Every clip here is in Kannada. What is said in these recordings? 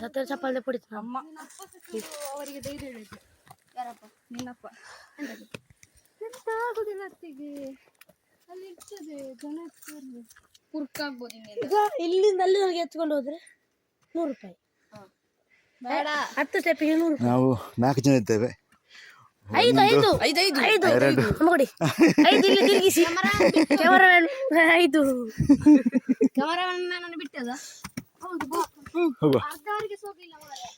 ಸತ್ತರ ಚಪ್ಪಲ್ದೆ ಪುಡಿತು ಅಮ್ಮ ಅವರಿಗೆ ಧೈರ್ಯ ಹೇಳಿದ್ದು ಯಾರಪ್ಪ? ನಿನ್ನಪ್ಪ. ಎಂತ ಆಗುದಿಲ್ಲ ಅತ್ತಿಗೆ ಅಲ್ಲಿ ಇರ್ತದೆ ಜನ ಕುರ್ಕಾಗ್ಬೋದು ಈಗ ಇಲ್ಲಿಂದ ಅಲ್ಲಿ ನನಗೆ ಎತ್ಕೊಂಡು ಹೋದ್ರೆ ನೂರು ರೂಪಾಯಿ. ಬೇಡ. ಹತ್ತು ಸ್ಟೆಪ್ಪಿಗೆ ನೂರು ರೂಪಾಯಿ. ನಾವು ನಾಲ್ಕು ಜನ ಇದ್ದೇವೆ. ಐದು ಐದು. ಐದು ಐದು. ನೋಡಿ ಐದು ಇಲ್ಲಿ ತಿರುಗಿಸಿ. ಕ್ಯಾಮರಾಮನ್ ಐದು. ಕ್ಯಾಮರಾಮನ್ ನಾನು ಬಿಟ್ಟದ? ಹೌದು ಬಾ. ಹೋಗುವ ಅರ್ಧವರೆಗೆ ಹೋಗ್ಲಿಲ್ಲ ಮಾರ್ರೆ.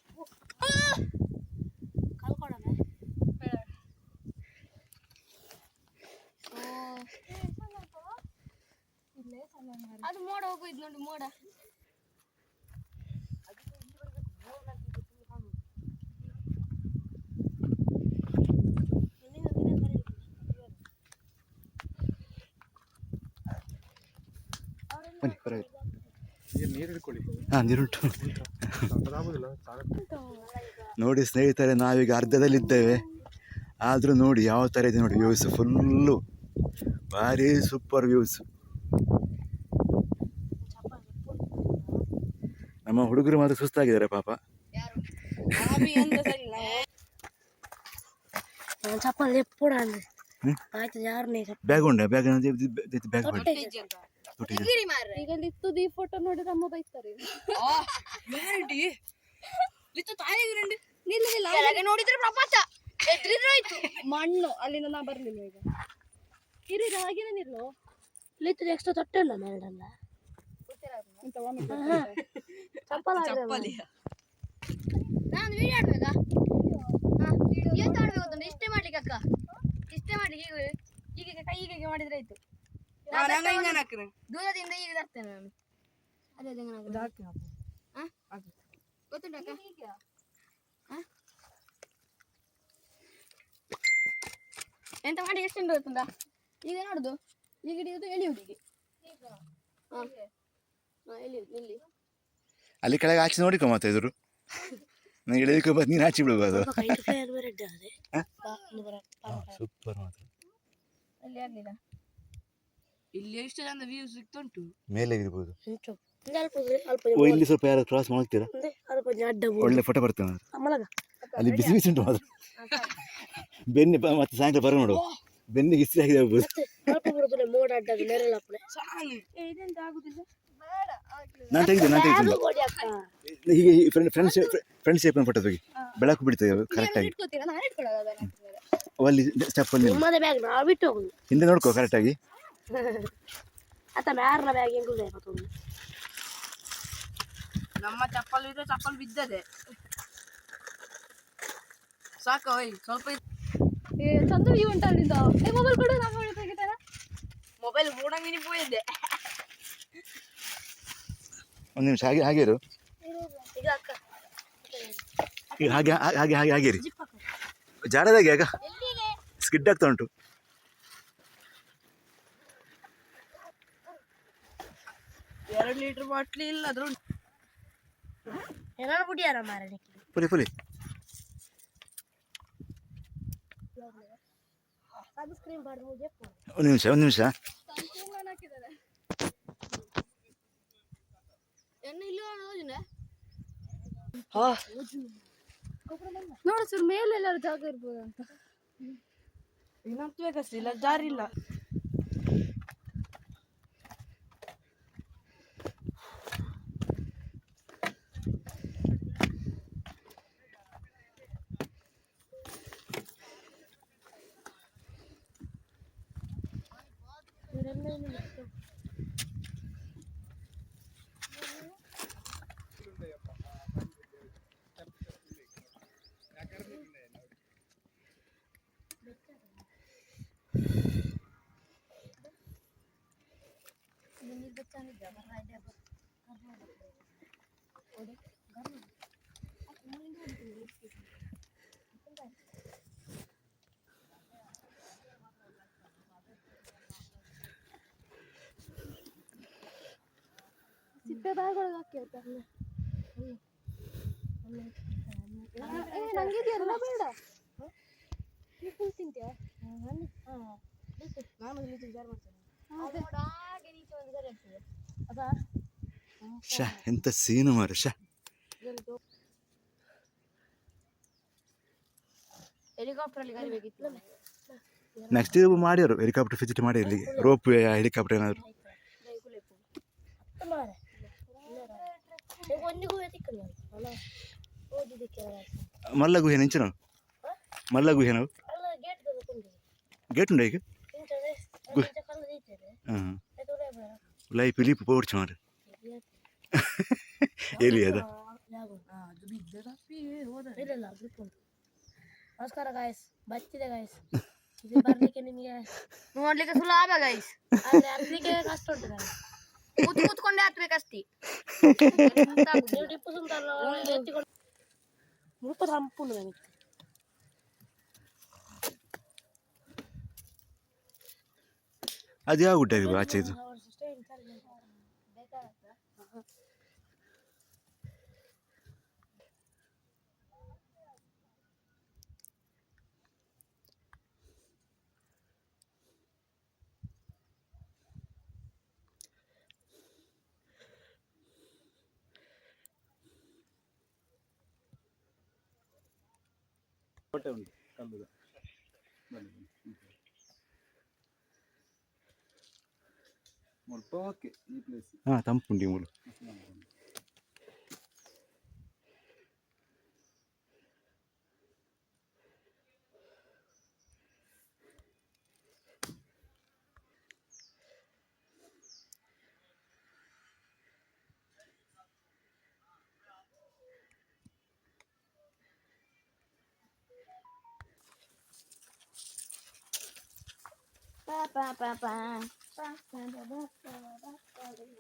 ಬೇಡ. ಅದು ಮೋಡ ಹೋಗೋಯ್ತು ನೋಡಿ ಮೋಡ. ಬನ್ನಿ ಪರವಾಗಿಲ್ಲ ಹಾಂ ನೀರುಂಟು ನೋಡಿ ಸ್ನೇಹಿತರೆ ನಾವೀಗ ಅರ್ಧದಲ್ಲಿದ್ದೇವೆ. ಆದರೂ ನೋಡಿ ಯಾವ ಥರ ಇದೆ ನೋಡಿ ವ್ಯೂಸ್ ಫುಲ್ಲು ಭಾರಿ ಸೂಪರ್ ವ್ಯೂಸ್ ನಮ್ಮ ಹುಡುಗರು ಮಾತ್ರ ಸುಸ್ತಾಗಿದ್ದಾರೆ ಪಾಪ. ನಾನು ಚಪ್ಪಲ್ ಎಪ್ಪ ಬ್ಯಾಗ್ ಉಂಡ ಬ್ಯಾಗ್ ಬ್ಯಾಗ್ ಈಗ ಲಿತ್ತುದು ಈ ಫೋಟೋ ಅಮ್ಮ ಬೈತಾರೆ ನೋಡಿದ್ರೆ ಪ್ರಪಂಚ. ಎದ್ರಿದ್ರೋಯ್ತು ಮಣ್ಣು ಅಲ್ಲಿಂದ ನಾ ಬರ್ಲಿಲ್ಲ ಈಗ. ಇರೀಗ ಹಾಗೇನೆ ನಿಲ್ಲು. ಇಲ್ಲಿತ್ತು ಎಕ್ಸ್ಟ್ರಾ ತೊಟ್ಟೆ ಅಂತ ಒಮ್ಮೆ ಚಪ್ಪಲ್ ನಾನು ವಿಡಿಯೋ ಆಡ್ಬೇಕಾ? ಎಂತ ಆಡ್ಬೇಕು ಇಷ್ಟೇ ಮಾಡ್ಲಿಕ್ಕೆ ಅಕ್ಕ? ಇಷ್ಟೇ ಮಾಡ್ಲಿಕ್ಕೆ ಈಗ ಈಗ ಕೈ ಹೀಗೆ ಮಾಡಿದ್ರೆ ಆಯ್ತು. ದೂರದಿಂದ ಈಗ ತರ್ತೇನೆ ನಾನು ಅದೇ ಅದೇ ಹಾ? ಗೊತ್ತುಂಟ ಅಕ್ಕ ಹಾ? ಎಂತ ಮಾಡಿ ಎಷ್ಟು ಗೊತ್ತುಂಟಾ ಈಗ ನೋಡುದು ಈಗ ಹಿಡಿಯುದು ಎಳೆಯುವುದು ಈಗ ಹಾ. ಹಾ, ಎಳೆಯುದು ಇಲ್ಲಿ ಅಲ್ಲಿ ಕೆಳಗೆ ಆಚೆ ನೋಡಿಕೊ ಮತ್ತೆ ಎದುರು ನನಗೆ ಇಳಿಲಿಕ್ಕೆ ಬಂದು ನೀನು ಆಚೆ ಬಿಡ್ಬೋದು ಕೈ ಬೇರೆ ಅದೇ ಸೂಪರ್ ಮಾತ್ರ ಅಲ್ಲಿ ಆಗ್ಲಿಲ್ಲ ಇಲ್ಲಿ ಎಷ್ಟು ಚಂದ ವ್ಯೂ ಸಿಕ್ತುಂಟು ಮೇಲೆ ಇರ್ಬೋದು. ಓ ಇಲ್ಲಿ ಸ್ವಲ್ಪ ಯಾರು ಕ್ರಾಸ್ ಮಾಡ್ತೀರಾ? ಒಳ್ಳೆ ಫೋಟೋ ಬರ್ತೇವೆ ಅಲ್ಲಿ ಬಿಸಿ ಬಿಸಿ ಉಂಟು ಮಾತ್ರ. ಬೆನ್ನಿ ಬ- ಮತ್ತೆ ಸಾಯಂಕಾಲ ಬರ ನೋಡು. ಬೆನ್ನಿ ಬಿಸಿ ಹಾಕಿದೆ ಹೋಗ್ಬೋದು. ನಾನು ತೆಗೆದು ನಾನು ತೆಗೆದು ಹೀಗೆ ಫ್ರೆಂಡ್ ಫ್ರೆಂಡ್ಸ್ ಫ್ರೆಂಡ್ಸ್ ಏಪನ್ ಫೋಟೋ ತೆಗಿ ಬೆಳಕು ಬಿಡ್ತದೆ ಕರೆಕ್ಟಾಗಿ ಅಲ್ಲಿ ಹಿಂದೆ ನೋಡ್ಕೋ ಕರೆಕ್ಟ್ ಬ್ಯಾಗ್ ಅತ್ತ ಮ್ಯಾರ್ನ ಬ್ಯಾಗ್ ಹೆಂಗುದೆ ಮತ್ತೊಂದು ನಮ್ಮ ಚಪ್ಪಲ್ ಇದ್ರೆ ಚಪ್ಪಲ್ ಬಿದ್ದದೆ. ಸಾಕ ಓಯ್ ಸ್ವಲ್ಪ ಏ ಚಂದ ವ್ಯೂ ಉಂಟು ಅಲ್ಲಿಂದ? ಏ ಮೊಬೈಲ್ ಕೊಡು ನಮ್ಮ ಮೊಬೈಲ್ ತೆಗಿತಾರ? ಮೊಬೈಲ್ ಮೂಡಂಗಿನಿ ಪೋಯಿದ್ದೆ ಒಂದು ನಿಮಿಷ ಹಾಗೆ ಹಾಗೆ ಇರು. ಈಗ ಅಕ್ಕ. ಈಗ ಹಾಗೆ ಹಾಗೆ ಹಾಗೆ ಹಾಗೆ ಹಾಗೆ ಇರಿ ಜಾಡದಾಗೆ ಆಗ. ಸ್ಕಿಡ್ ಆಗ್ತಾ ಉಂಟು ಎರಡು ಲೀಟರ್ ಬಾಟ್ಲಿ ಇಲ್ಲ ಅದ್ರ ಏನಾರು ಬಿಡಿಯಾರ ಮಾರ ಪುಲಿ ಪುಲಿ. ಒಂದು ನಿಮಿಷ ಒಂದು ನಿಮಿಷ. ಎಣ್ಣೆ ಮೇಲೆಲ್ಲಾರು ಜಾಗ ಹಾ ಇನ್ನಂತೂ ಸರ್ ಮೇಲೆ ಸಿಪ್ಪೆದಾಗ ಹಾಕಿರ್ತಾರೆ ನಂಗೆ ಎಲ್ಲ ಬೇಡ ನೀವು ನಾನು ನಾನು ವಿಚಾರ ಮಾಡ್ತೇನೆ ಮಾರು ಶ ಹೆಲಿಕಾಪ್ಟರ್ ಅಲ್ಲಿ ಕರಿಬೇಕಿತ್ತು ನೆಕ್ಸ್ಟ್ ಮಾಡ್ಯಾರು ಹೆಲಿಕಾಪ್ಟರ್ ಫೆಸಿಲಿಟಿ ಮಾಡಿ ಇಲ್ಲಿಗೆ ರೋಪ್ ಹೆಲಿಕಾಪ್ಟರ್ ಏನಾದ್ರು ಒಂದಿಗೂ ಎತ್ತಿಕ್ಕಲ್ಲ ಅಲ್ಲ ಓದಿದ್ದಕ್ಕೆ ಮಲ್ಲ ಗುಹೆ ನೆಂಚು ನಾವು ಮಲ್ಲ ಗುಹೆ ನಾವು ಅಲ್ಲ ಗೇಟ್ ತಗೊಂಡು ಗೇಟ್ ಉಂಡ ಈಗ ಇಂಥದ್ದೇ ಗುಹೆ. ಕಲ್ಲ ದೀತದೆ ಹಾಂ ಅದು ಬೇಡ ಲೈಫ್ ಇಲಿಪ್ ಪೋಡ್ಚು ಮಾರು ಎಲ್ಲಿ ಅದ ಅದು ಬಿದ್ದ ತಪ್ಪಿ ಹೋದ ಇಲ್ಲ ಇಲ್ಲ ಗ್ರಿಪ್ ಉಂಟು ನಮಸ್ಕಾರ ಗಾಯಸ್ ಬಚ್ಚಿದೆ ಗಾಯಸ್ ಇದು ಬರ್ಲಿಕ್ಕೆ ನಿಮಗೆ ನೋಡ್ಲಿಕ್ಕೆ ಸುಲಭ ಗೈಸ್ ಆದ್ರೆ ಹತ್ಲಿಕ್ಕೆ ಕಷ್ಟ ಉಂಟು ಗಾಯಸ್ ಕೂತ್ ಕೂತ್ಕೊಂಡೇ ಹತ್ಬೇಕಷ್ಟೇ ನೀವು ಟಿಪ್ಪು ಸುಲ್ತಾನ್ ಎತ್ತಿಕೊಂಡು ಮುಲ್ಪ ಸಂಪೂರ್ಣ ನನಗೆ ಅದು ಯಾವ ಗುಡ್ಡ ಇದು ಆಚೆ ಇದು ಓಕೆ ಈ ಪ್ಲೇಸ್ ಹಾಂ ತಂಪುಂಡಿ ಮೂಲು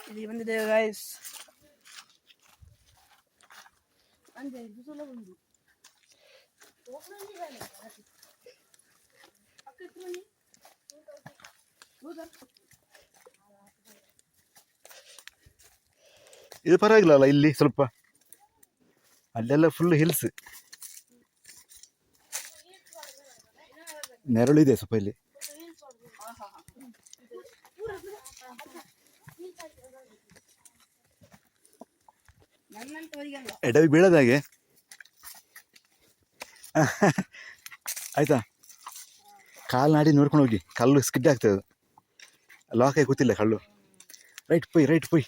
ಇಲ್ಲಿ ಬಂದಿದ್ದೇವೆ ಗಾಯ್ಸ್ ಇದು ಪರವಾಗಿಲ್ಲ ಅಲ್ಲ ಇಲ್ಲಿ ಸ್ವಲ್ಪ ಅಲ್ಲೆಲ್ಲ ಫುಲ್ ಹಿಲ್ಸ್ ನೆರಳಿದೆ ಸ್ವಲ್ಪ ಇಲ್ಲಿ ಎಡವಿ ಬೀಳದಾಗೆ ಆಯ್ತಾ? ಕಾಲು ನಾಡಿ ನೋಡ್ಕೊಂಡು ಹೋಗಿ. ಕಲ್ಲು ಸ್ಕಿಡ್ ಆಗ್ತದೆ ಲಾಕ್ ಆಗಿ ಗೊತ್ತಿಲ್ಲ ಕಲ್ಲು. Right ಪೊಯ್ right ಪೊಯ್.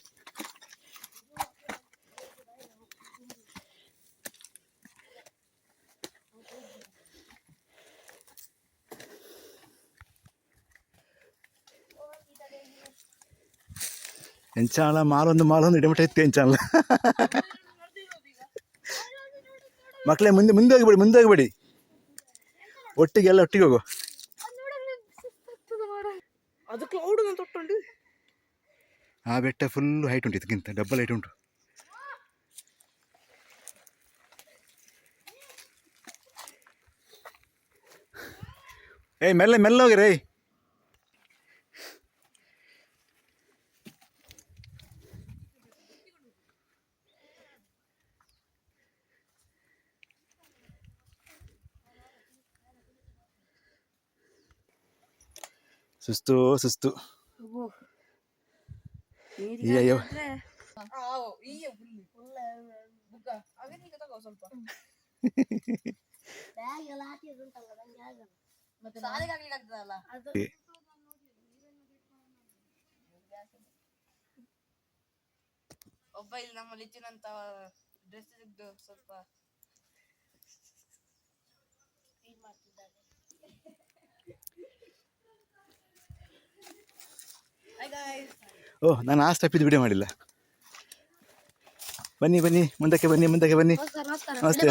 ಎಂಚಾಳ ಮಾಲೊಂದು ಮಾಲೊಂದು ಇಡಮಟ ಇತ್ತು ಎಂಚಾಳ ಮಕ್ಕಳೇ ಮುಂದೆ ಮುಂದೆ ಹೋಗಿಬೇಡಿ ಮುಂದೆ ಹೋಗಿಬೇಡಿ ಒಟ್ಟಿಗೆ ಎಲ್ಲ ಒಟ್ಟಿಗೆ ಹೋಗು. ಆ ಬೆಟ್ಟ ಫುಲ್ ಹೈಟ್ ಉಂಟು ಇದಕ್ಕಿಂತ ಡಬ್ಬಲ್ ಹೈಟ್ ಉಂಟು. ಏಯ್ ಮೆಲ್ಲ ಮೆಲ್ಲ ಹೋಗಿರೇ ಸುಸ್ತು ಸುಸ್ತು ಈ ಅಯ್ಯೋ ತಗೋ ಸ್ವಲ್ಪ ಬ್ಯಾಗ್ ಎಲ್ಲ ಹಾಕಿದ್ದು ಉಂಟಲ್ಲ ನಂಗೆ ಆಗಲ್ಲ ಮತ್ತೆ ಸಾಲಿಗೆ ಆಗ್ಲಿಕ್ಕೆ ಸುಸ್ತು. ಅದು. ಒಬ್ಬ ಇಲ್ಲಿ ನಮ್ಮ ಲಿಚ್ಚಿನಂತ ಡ್ರೆಸ್ ತೆಗೆದು ಸ್ವಲ್ಪ ಮಾಡ್ತಿದ್ದಾರೆ ಓಹ್ ನಾನು ಆ ಸ್ಟೆಪ್ ಇದು ವಿಡಿಯೋ ಮಾಡಿಲ್ಲ. ಬನ್ನಿ ಬನ್ನಿ ಮುಂದಕ್ಕೆ ಬನ್ನಿ ಮುಂದಕ್ಕೆ ಬನ್ನಿ. ನಮಸ್ತೆ.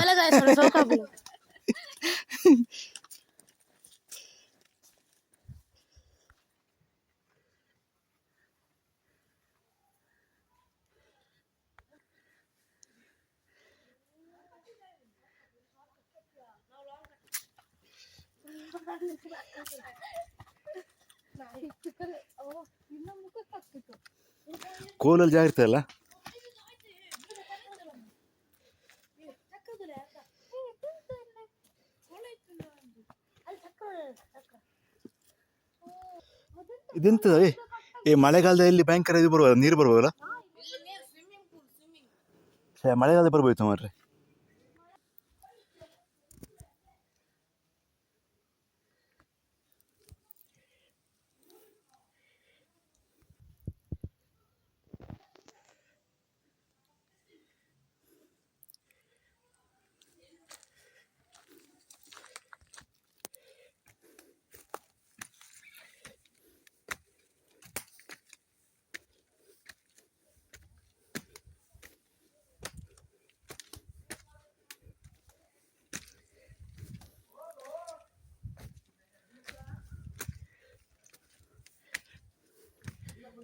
ಕೋಲಲ್ಲಿ ಜಾಗ್ರತೆ ಅಲ್ಲ ಇದೆಂತ? ಏ ಮಳೆಗಾಲದಲ್ಲಿ ಭಯಂಕರ ಇದು ಬರುವ ನೀರು ಬರ್ಬೋದಲ್ಲ ಮಳೆಗಾಲದಲ್ಲಿ ಬರ್ಬೋಯ್ತು ಮಾರ್ರೆ.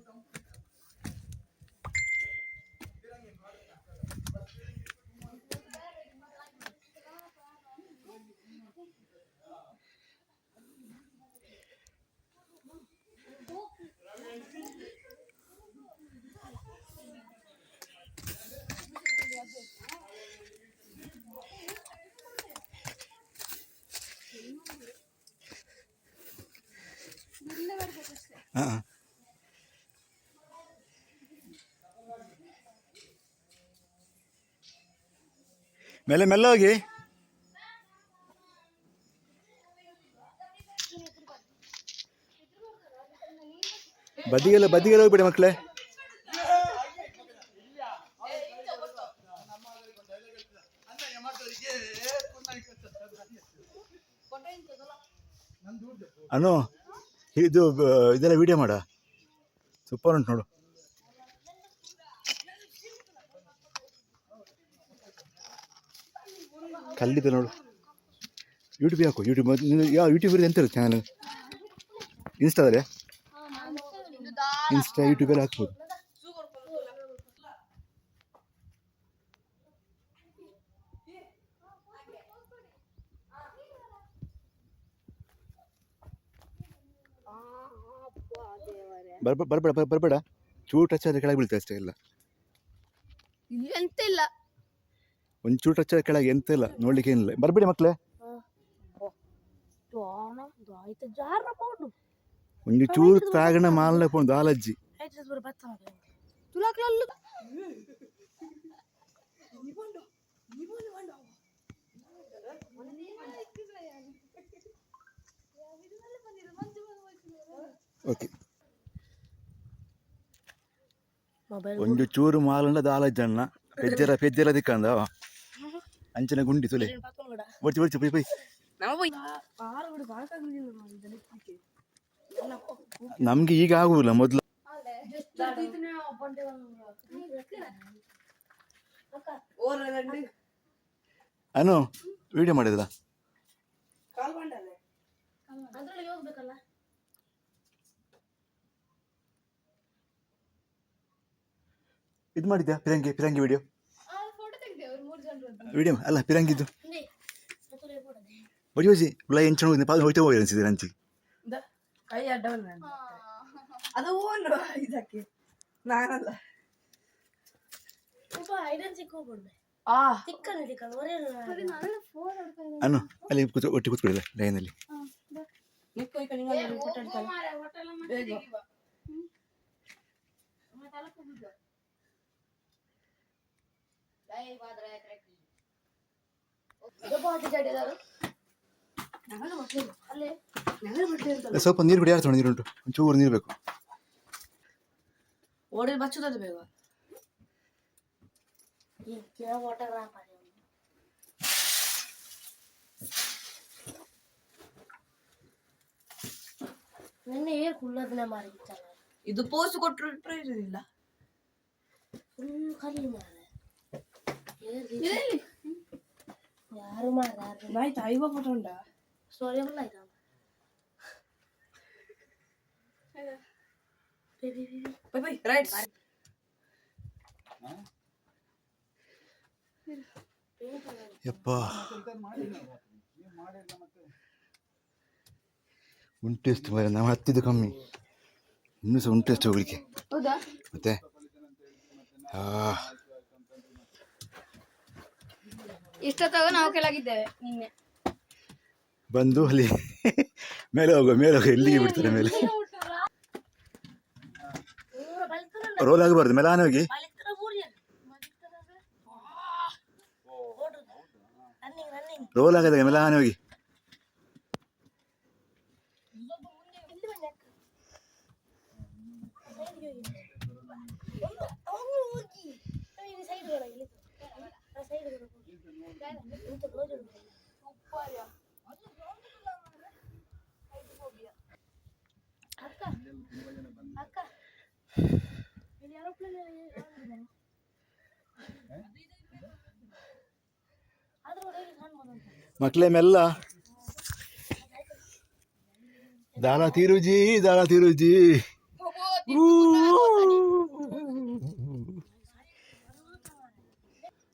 ಹಾಂ ಮೇಲೆ ಮೆಲ್ಲ ಹೋಗಿ ಬದಿಗೆಲ್ಲ ಬದಿಗೆಲ್ಲ ಹೋಗ್ಬಿಡಿ ಮಕ್ಕಳೇ. ಅನು, ಇದು, ಇದೆಲ್ಲ ವಿಡಿಯೋ ಮಾಡ. ಸೂಪರ್ ಉಂಟು ನೋಡು. ಕಲ್ಲಿದೆ ನೋಡು. ಯೂಟ್ಯೂಬ್ ಹಾಕು ಯೂಟ್ಯೂಬ್ ಯಾವ ಯೂಟ್ಯೂಬ್ ಇರೋದು ಎಂತ ಇರುತ್ತೆ ಚಾನಲ್ ಇನ್ಸ್ಟಾದಲ್ಲಿ ಇನ್ಸ್ಟಾ ಯೂಟ್ಯೂಬಲ್ಲಿ ಹಾಕ್ಬೋದು. ಬರ್ಬ ಬರ್ಬೇಡ ಬರ್- ಬರ್ಬೇಡ. ಚೂರು ಟಚ್ ಆದರೆ ಕೆಳಗೆ ಬೀಳ್ತಾ ಅಷ್ಟೇ ಇಲ್ಲಿ ಎಂತ ಇಲ್ಲ. ಒಂಚೂರು ಟಚ್ ಕೆಳಗೆ ಎಂತ ಇಲ್ಲ ನೋಡ್ಲಿಕ್ಕೆ ಏನಿಲ್ಲ. ಬರ್ಬೇಡಿ ಮಕ್ಕಳೇ ಪೌಡು ಒಂದು ಚೂರು ತಾಗಣ ಮಾಲ್ನ ಪೋಂಡು ಆಲಜ್ಜಿ. ಓಕೆ. ಒಂದು ಚೂರು ಮಾಲಂಡ ದಾಲಜ್ಜಣ್ಣ ಪೆಜ್ಜರ ಪೆಜ್ಜರ ದಿಕ್ಕಂದ ಅಂಚನ ಗುಂಡಿ ತುಲೆ. ಪಕ್ಕನ ಒಡ್ಚಿ ಒಡ್ಚಿ ಪೈ. ನಮ್ಗೆ ಈಗ ಆಗುವುದಿಲ್ಲ ಮೊದಲು. ಅನು ವಿಡಿಯೋ ಮಾಡಿದ್ರ ಇದು ಮಾಡಿದ್ಯಾ ಪಿರಂಗಿ ಪಿರಂಗಿ ವಿಡಿಯೋ ಫೋಟೋ ತೆಗ್ದೆ ಅವ್ರು ಮೂರು ಜನರದ್ದು ವಿಡಿಯೋ ಅಲ್ಲ ಪಿರಂಗಿದ್ದು ಹಿಂದೆ ಮತ್ತೆ ಕೊಡದೆ ಒಡಿ ಹೋಜಿ ಉಳ್ಳ ಎಂಚನ ಹೋಗಿ ಪಾದ ಹೋಯ್ತಾ ಹೋಗಿ ಅನ್ಸಿದೆ ಅಂಚಿ ಕೈ ಅಡ್ಡವಲ್ಲ ಅದು ಓನು ಇದಕ್ಕೆ ನಾನಲ್ಲ ಒಬ್ಬ ಐಡನ್ ಸಿಕ್ಕ ಹೋಗ್ಬಿಡ್ದೆ ಆ ಸಿಕ್ಕನೆ ಸಿಕ್ಕಲ್ಲ ಒರೇ ನಾನು ಫೋನ್ ನೋಡ್ತಾ ಇದ್ದೆ ಅನು ಅಲ್ಲಿ ಕೂತು ಒಟ್ಟಿ ಕೂತ್ಕೊಳ್ಳಿಲ್ಲ ಲೈನಲ್ಲಿ ನಿಕ್ಕು ಸ್ವಲ್ಪ ನೀರು ಕುಡಿ ಯಾರು ನೀರುಂಟು ಒಂಚೂರು ನೀರು ಬೇಕು ಓಡಿ ಬಚ್ಚುದದು ಬೇಗ ಈ ಕೇಳ ಫೋಟೋಗ್ರಾಫರ್ ನಿನ್ನೆ ಏರ್ ಕುಳ್ಳದನ್ನ ಮಾರಿಬಿಟ್ಟಲ್ಲ ಇದು ಪೋಸ್ ಕೊಟ್ಟರು ಪ್ರಯೋಜನ ಇಲ್ಲ ಫುಲ್ ಖಾಲಿ ಮಾರ ಯಾರು ಮಾರ ಯಾರು ಆಯ್ತಾ ಐವ ಉಂಟಾ ಸ್ಟೋರಿ ಎಲ್ಲ ಬೈ ಬೈ ರೈಟ್ ಯಪ್ಪ ಉಂಟು ಎಷ್ಟು ಮರ ನಾವು ಹತ್ತಿದ್ದು ಕಮ್ಮಿ ಇನ್ನೂ ಸಹ ಉಂಟು ಎಷ್ಟು ಹೋಗ್ಲಿಕ್ಕೆ ಮತ್ತೆ ಆ ಇಷ್ಟೊತ್ತಾಗ ನಾವು ಕೆಳಗಿದ್ದೇವೆ ನಿನ್ನೆ ಬಂದು ಅಲ್ಲಿ ಮೇಲೆ ಹೋಗುವ ಮೇಲೆ ಹೋಗುವ ಎಲ್ಲಿಗೆ ಬಿಡ್ತಾರೆ ಮೇಲೆ ರೋಲ್ ಆಗಬಾರ್ದು ಹೋಗಿ ಬೂರಿ ರನ್ನಿಂಗ್ ರನ್ನಿಂಗ್ ರೋಲ್ ಆಗದಾಗ ಮೇಲೆ ಹೋಗಿ ಸೈಡ್ಗೆ ಹೋಗಿ ಹೋಗಿ ಸೈಡ್ ಮಕ್ಳೇ ಮೆಲ್ಲ ದಾಳ ತಿರುಜಿ ದಾಳ ತಿರುಜಿ.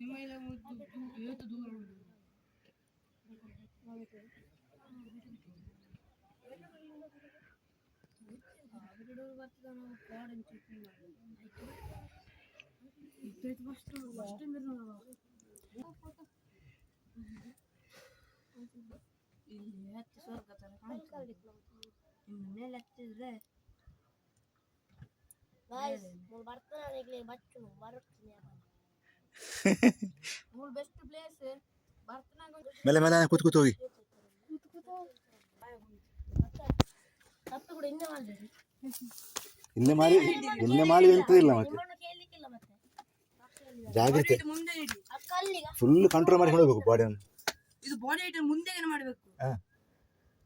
Numaila muito muito duro. ఇప్పుడైతే ఫస్ట్ ఫస్ట్ మీరు ಇಲ್ಲಿ ಹತ್ತು ಸ್ವರ್ಗ ತರ ಇನ್ನೇ ಲೆಕ್ಕಿದ್ರೆ ಬರ್ತಾನೆ ಬರ್ತೀನಿ ಮೇಲೆ ಮೇಲೆ ಕೂತ್ ಕೂತ್ ಹೋಗಿ ಇನ್ನೇ ಹಿಂದೆ ಮಾಡಿ ಹಿಂದೆ ಮಾಡಿ ಎಂತದಿಲ್ಲ ಮತ್ತೆ ಜಾಗ್ರತೆ ಮುಂದೆ ಇಡಿ ಅಕ್ಕ ಫುಲ್ ಕಂಟ್ರೋಲ್ ಮಾಡಿ ಹೋಗ್ಬೇಕು ಬಾಡಿಯನ್ನು ಇದು ಬಾಡಿ ಐಟಮ್ ಮುಂದೆ ಮಾಡ್ಬೇಕು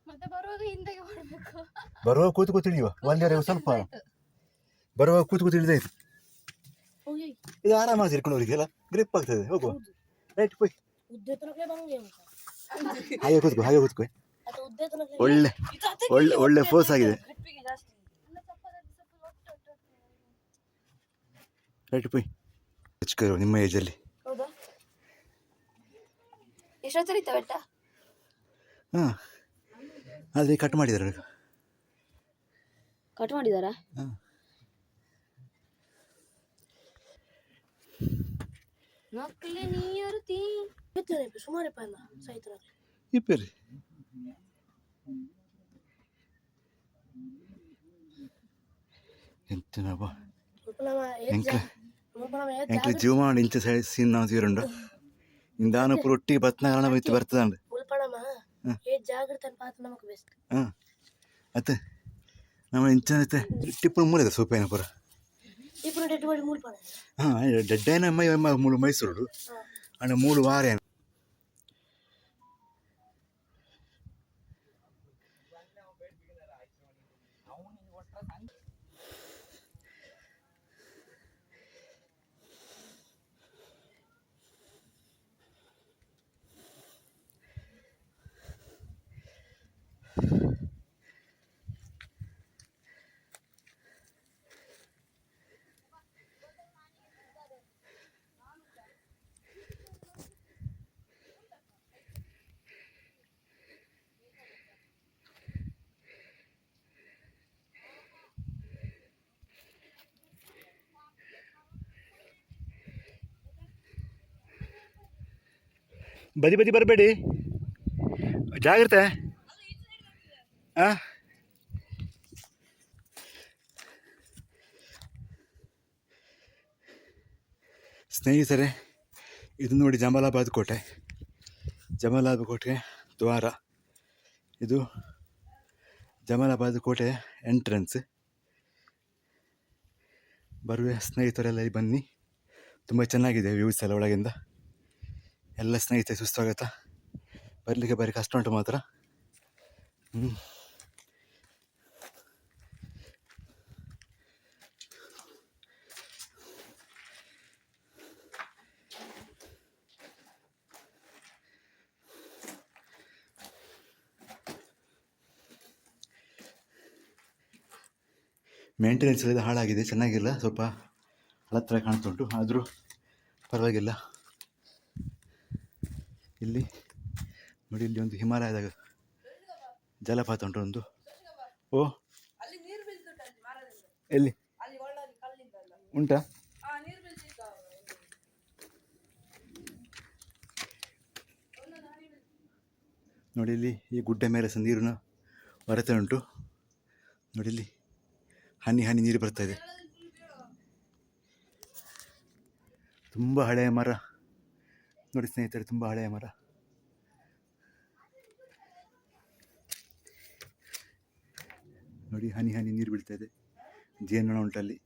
ಮತ್ತೆ ಬರುವಾಗ ಹಿಂದೆಗೆ ಮಾಡಬೇಕು ಬರುವಾಗ ಕೂತು ಕೂತು ಇಳಿಯುವ ಒಂದೇ ಸ್ವಲ್ಪ ಬರುವಾಗ ಕೂತು ಕೂತು ಇಳಿದಾಯ್ತು ಇದು ಆರಾಮಾಗಿ ಸೇರ್ಕೊಂಡು ಹೋಗಿ ಗ್ರಿಪ್ ಆಗ್ತದೆ ಹೋಗುವ. ರೈಟ್ ಪೋಯ್ ಹಾಗೆ ಕೂತ್ಕೋ ಹಾಗೆ ಕೂತ್ಕೋ. ಅದು ಒಳ್ಳೆ ಒಳ್ಳೆ ಒಳ್ಳೆ ಫೋರ್ಸ್ ಆಗಿದೆ. ಗ್ರಿಪ್ಪಿಗೆ ಜಾಸ್ತಿ. ರೈಟ್ ಪೋಯ್ ಚಿಕ್ಕರು ನಿಮ್ಮ ಏಜಲ್ಲಿ ಅದೇ ಹಾಂ ಆದರೆ ಕಟ್ ಮಾಡಿದಾರೆ ಕಟ್ ಮಾಡಿದಾರಾ? ಹಾಂ. ಮಕ್ಕಳೇ ನೀರು ತೀ? ಬಿತ್ತನೆ ಸುಮಾರು ಪಲ್ಲ ಸೈತರ ಇಪ್ಪರಿ. ಎಂತನಪ್ಪ ಎಂಕ್ಲ ಎಂಕ್ಲ ಜೀವ ಮಾಡಿ ಇಂಚ ಸೀನ್ ನಾವು ತೀರುಂಡು ಇಂದಾನು ಪೂರ ಒಟ್ಟಿಗೆ ಬತ್ನ ಕಾರಣ ಬೈತು ಬರ್ತದಂಡು. ಅತ್ತೆ ನಮ್ಮ ಇಂಚ ಟಿಪ್ಪು ಮೂಲಿದೆ ಸೂಪೇನ ಪೂರ? ఇప్పుడు డెడ్ మూడు పడ డెడ్ అయిన అమ్మాయి మూడు మైసూరుడు అంటే మూడు వారే ಬದಿ ಬದಿ ಬರಬೇಡಿ. ಜಾಗ್ರತೆ. ಹಾಂ ಸ್ನೇಹಿತರೆ, ಇದು ನೋಡಿ ಜಮಲಾಬಾದ್ ಕೋಟೆ. ಜಮಲಾಬಾದ್ ಕೋಟೆ ದ್ವಾರ. ಇದು ಜಮಲಾಬಾದ್ ಕೋಟೆ ಎಂಟ್ರೆನ್ಸ್ ಬರುವ ಸ್ನೇಹಿತರೆಲ್ಲ ಬನ್ನಿ. ತುಂಬ ಚೆನ್ನಾಗಿದೆ ವ್ಯೂಸ್ ಎಲ್ಲ ಒಳಗಿಂದ. ಎಲ್ಲ ಸ್ನೇಹಿತರೆ ಸುಸ್ತಾಗತ್ತ ಬರಲಿಕ್ಕೆ ಬರೀ ಕಷ್ಟ ಉಂಟು ಮಾತ್ರ. ಹ್ಞೂ ಮೇಂಟೆನೆನ್ಸ್ ಹಾಳಾಗಿದೆ, ಚೆನ್ನಾಗಿಲ್ಲ. ಸ್ವಲ್ಪ ಹಳತ್ರ ಕಾಣ್ತುಂಟು ಆದರೂ ಪರವಾಗಿಲ್ಲ. ಇಲ್ಲಿ ನೋಡಿ, ಇಲ್ಲಿ ಒಂದು ಹಿಮಾಲಯದ ಜಲಪಾತ ಉಂಟು ಒಂದು. ಓ, ಎಲ್ಲಿ? ಉಂಟಾ? ನೋಡಿ, ಇಲ್ಲಿ ಈ ಗುಡ್ಡ ಮೇಲೆ ಸಹ ನೀರಿನ ಹೊರತೆ ಉಂಟು. ನೋಡಿ, ಇಲ್ಲಿ ಹನಿ ಹನಿ ನೀರು ಬರ್ತಾ ಇದೆ. ತುಂಬ ಹಳೆಯ ಮರ. ನೋಡಿ ಸ್ನೇಹಿತರೆ, ತುಂಬ ಹಳೆಯ ಮರ. ನೋಡಿ ಹನಿ ಹನಿ ನೀರು ಬೀಳ್ತಾ ಇದೆ, ಜೇನುನೊಣ ಉಂಟಲ್ಲಿ.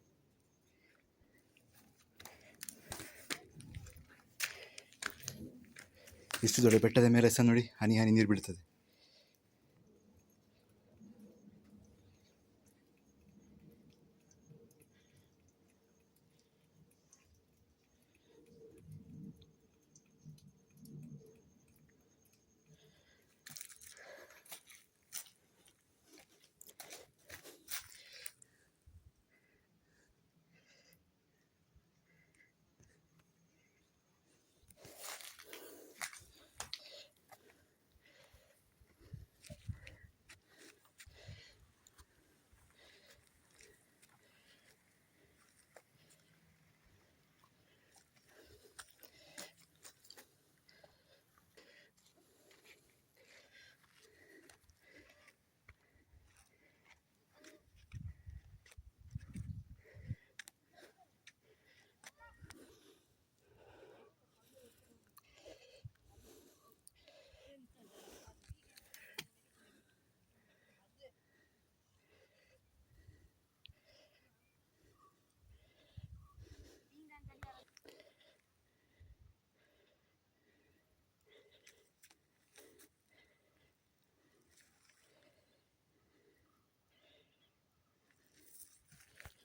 ಇಷ್ಟು ದೊಡ್ಡ ಬೆಟ್ಟದ ಮೇಲೆ ಸಹ ನೋಡಿ ಹನಿ ಹನಿ ನೀರು ಬೀಳ್ತದೆ.